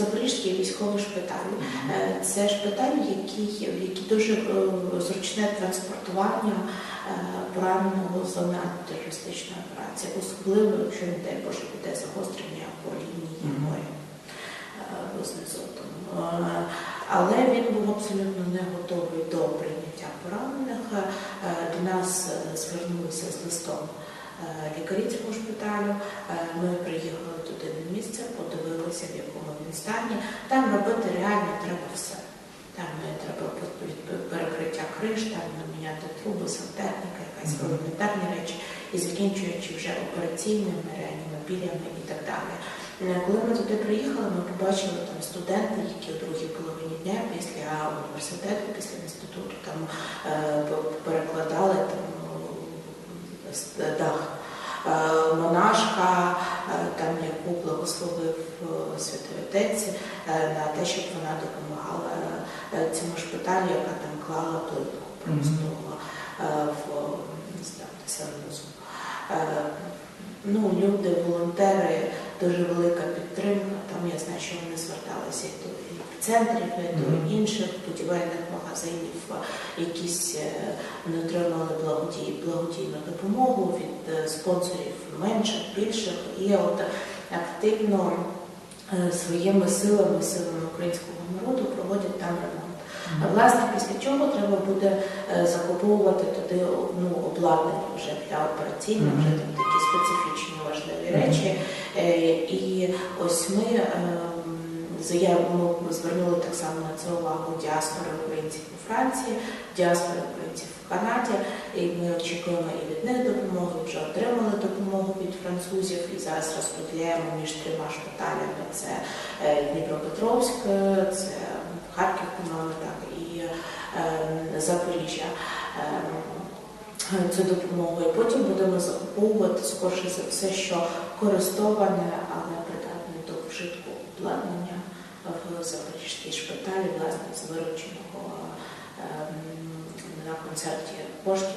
Запорізький військовий шпиталь. Е, Це шпиталь, який, який дуже е, зручне транспортування е, пораненого в зони антитерористичної операції, особливо, якщо не дай Боже буде загострення по лінії моря знизу. Але він був абсолютно не готовий до прийняття поранених. До нас звернулися з листом лікарі цього шпиталю. Ми приїхали туди на місце, подивилися, в якому він стані. Там робити реально треба все. Там е, треба пер- пер- перекриття криш, там міняти труби, сантехніка, якась елементарні речі, і закінчуючи вже операційними реанімобілями і так далі. Е, Коли ми туди приїхали, ми побачили там студенти, які у другій половині дня після університету, після інституту там е, перекладали там дах. Е, Монашка, е, там яку благословив е, святий отець е, на те, щоб вона допомагала цьому шпиталю, яка там клала плитку просто в. Е, Ну, люди, волонтери, дуже велика підтримка. Там я знаю, що вони до центрів, до інших будівельних магазинів, е, якісь е, вони отримали благодій, благодійну допомогу від е, спонсорів менших, більших, і от активно е, своїми силами, силами українського народу проводять там ремонт. А, Власне, після чого треба буде е, закуповувати туди ну, обладнання вже для операційних, вже там такі специфічні важливі речі. Е, І ось ми заяву ми звернули так само на це увагу діаспори українців у Франції, діаспори українців в Канаді. І ми очікуємо і від них допомоги, вже отримали допомогу від французів і зараз розподіляємо між трьома шпиталями. Це е, Дніпропетровськ, це Харків, по-моєму, так, і е, Запоріжжя. Е, Цю допомогу, і потім будемо закуповувати скорше за все, що користоване, але придатне до вжитку обладнання Запорізькій шпиталі, власне, з вирученого ем, на концерті коштів